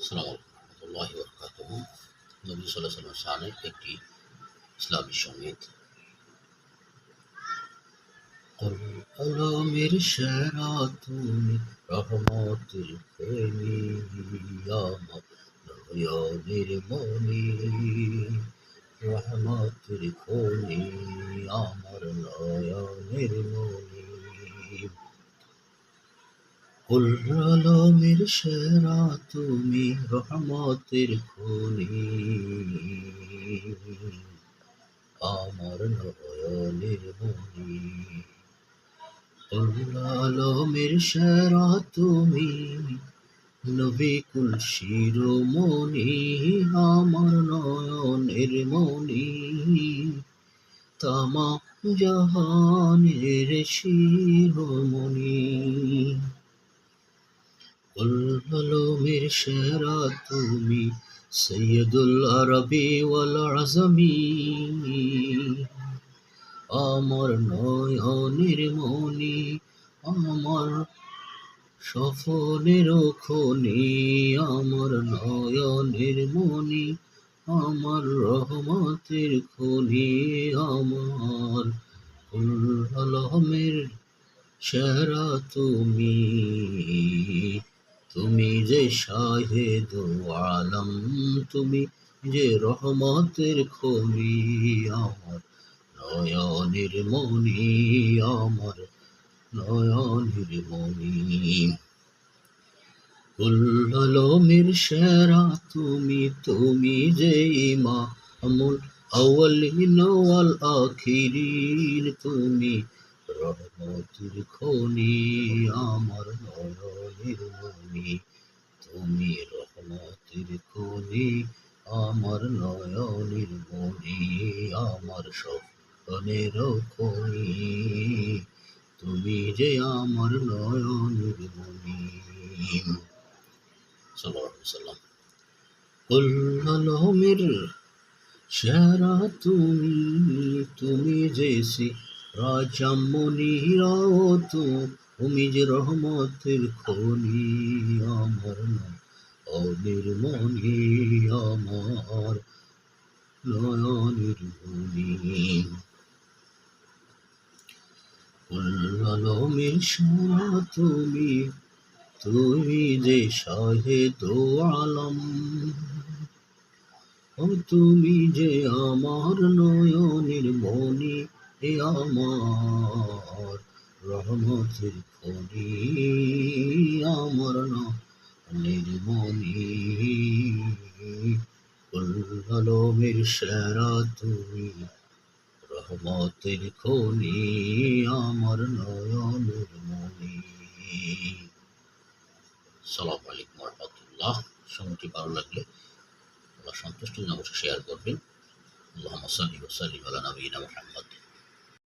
সালাম রহমতুল্লাহ বরকাতহ নবী সাল্লাহ সাল্লাম শানের একটি ইসলামী সংগীত আলমের সেরা তুমি রহমতের প্রেমী আমার নয়নের মনি। রহমতের খনি, আমার নয়নের মনি। আলমের সেরা তুমি রহমতের খনি। আমার নয়নের মনি আলমের সেরা তুমি নবী কুল শিরোমণি আমার নয়নের মনি তামা জাহানের শিরোমণি। আলমের সেরা তুমি, সৈয়দুল আরবি ওয়াল আজমি। আমার নয়নের মনি আমার সফলের খনি, আমার নয়নের মনি আমার রহমতের খনি, আমার আলমের সেরা তুমি। তুমি যে শাহেদ আলম তুমি যে রহমতের খনি আমার। নয়নের মনি আমার, নয়নের মনি কুল্লালমের সেরা তুমি তুমি যে মা আমুল আউয়ালিন ওয়াল আখিরিন, তুমি রহমতের খনি আমার নয়নের মনি তুমি রহমতের খনি আমার নয়নের মনি আমার স্বপ্নের খনি। তুমি যে আমার নয়নের মনি সাল্লাম কল্যাণমের সেরা তুমি তুমি যে সে রাজামণি রাও তুমি যে রহমতের খনি আমার অনির্মণি আমার, নয়নের মনি। আলমের সারা তুমি তুমি যে শাহেদ আলম, ও তুমি যে আমার নয়নের মনি এ আমার, রহমতের খনি, আমার নির্মণি আলমের সেরা তুমি, রহমতের খনি, আমার নয়নের মনি সালাম আলাইকুম রহমতুল্লাহ। সময়টি ভালো লাগলে আল্লাহ সন্তুষ্ট অবশ্যই শেয়ার করবেন। আল্লাহ সাল্লি ওসাল্লিম আলা নবীনা মোহাম্মদ।